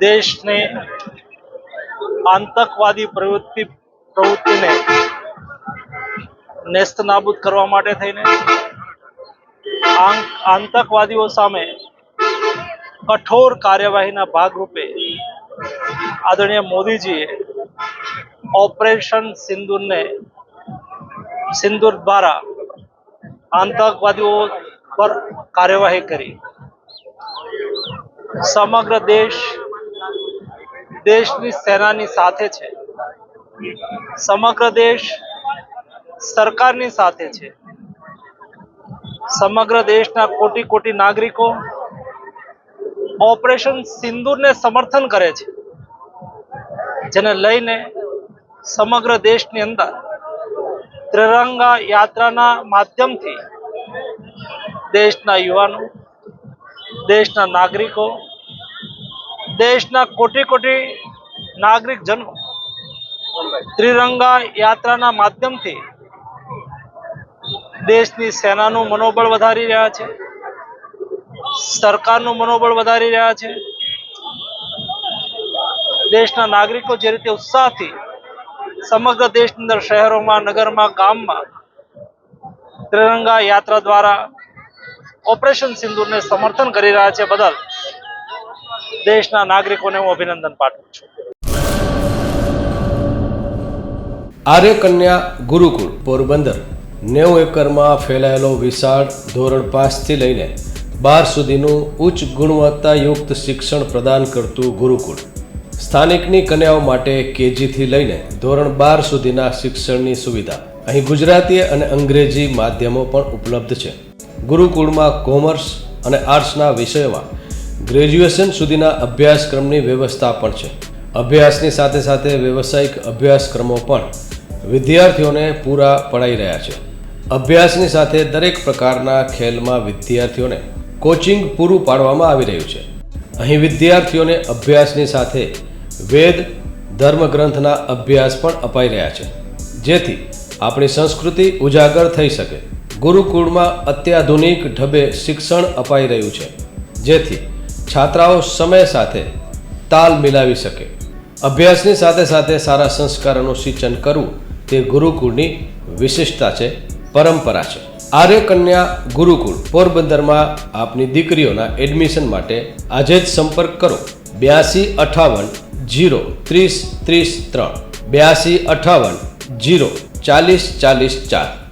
દેશને આતંકવાદી પ્રવૃત્તિ પ્રવૃત્તિને નેસ્ત નાબૂદ કરવા માટે થઈને આં- આતંકવાદીઓ સામે કઠોર કાર્યવાહીના ભાગરૂપે આદરણીય મોદીજીએ ઓપરેશન સિંદૂરને સિંદૂર દ્વારા આતંકવાદીઓ પર કાર્યવાહી કરી સમગ્ર દેશ દેશની સેનાની સાથે છે. સમગ્ર દેશ સરકારની સાથે છે. સમગ્ર દેશના કોટી કોટી નાગરિકો ઓપરેશન સિંદૂરને સમર્થન કરે છે. જેને લઈને સમગ્ર દેશની અંદર ત્રિરંગા યાત્રાના માધ્યમથી દેશના યુવાનો, દેશના નાગરિકો દેશના કોટી કોટી નાગરિક જન ત્રિરંગા યાત્રાના માધ્યમથી દેશની સેનાનું મનોબળ વધારી રહ્યા છે, સરકારનું મનોબળ વધારી રહ્યા છે. દેશના નાગરિકો જે રીતે ઉત્સાહથી સમગ્ર દેશની અંદર શહેરોમાં, નગરમાં, ગામમાં ત્રિરંગા યાત્રા દ્વારા ઓપરેશન સિંદૂરને સમર્થન કરી રહ્યા છે બદલ દેશના નાગરિકોને હું અભિનંદન પાઠવું છું. આર્ય ગુરુકુળ પોરબંદર, નેવું એકરમાં ફેલાયેલો વિશાળ ધોરણ પાંચથી લઈને બાર સુધીનું ઉચ્ચ ગુણવત્તાયુક્ત શિક્ષણ પ્રદાન કરતું ગુરુકુળ. સ્થાનિકની કન્યાઓ માટે કેજીથી લઈને ધોરણ બાર સુધીના શિક્ષણની સુવિધા. અહીં ગુજરાતી અને અંગ્રેજી માધ્યમો પણ ઉપલબ્ધ છે. ગુરુકુળમાં કોમર્સ અને આર્ટ્સના વિષયોમાં ગ્રેજ્યુએશન સુધીના અભ્યાસક્રમની વ્યવસ્થા પણ છે. અભ્યાસની સાથે સાથે વ્યવસાયિક અભ્યાસક્રમો પણ વિદ્યાર્થીઓને પૂરા પડાઈ રહ્યા છે. અભ્યાસની સાથે દરેક પ્રકારના ખેલમાં વિદ્યાર્થીઓને કોચિંગ પૂરું પાડવામાં આવી રહ્યું છે. અહીં વિદ્યાર્થીઓને અભ્યાસની સાથે વેદ, ધર્મગ્રંથના અભ્યાસ પણ અપાઈ રહ્યા છે. જેથી આપણી સંસ્કૃતિ ઉજાગર થઈ શકે. ગુરુકુળમાં અત્યાધુનિક ઢબે શિક્ષણ અપાઈ રહ્યું છે. જેથી છાત્રાઓ સમય સાથે તાલ મિલાવી શકે. અભ્યાસની સાથે સાથે સારા સંસ્કારોનું સિંચન કરવું તે ગુરુકુળની વિશિષ્ટતા છે, પરંપરા છે. આર્યકન્યા ગુરુકુળ પોરબંદરમાં આપની દીકરીઓના એડમિશન માટે આજે જ સંપર્ક કરો. બ્યાસી અઠાવન જીરો ત્રીસ ત્રીસ ત્રણ. બ્યાસી અઠાવન જીરો ચાલીસ ચાલીસ ચાર.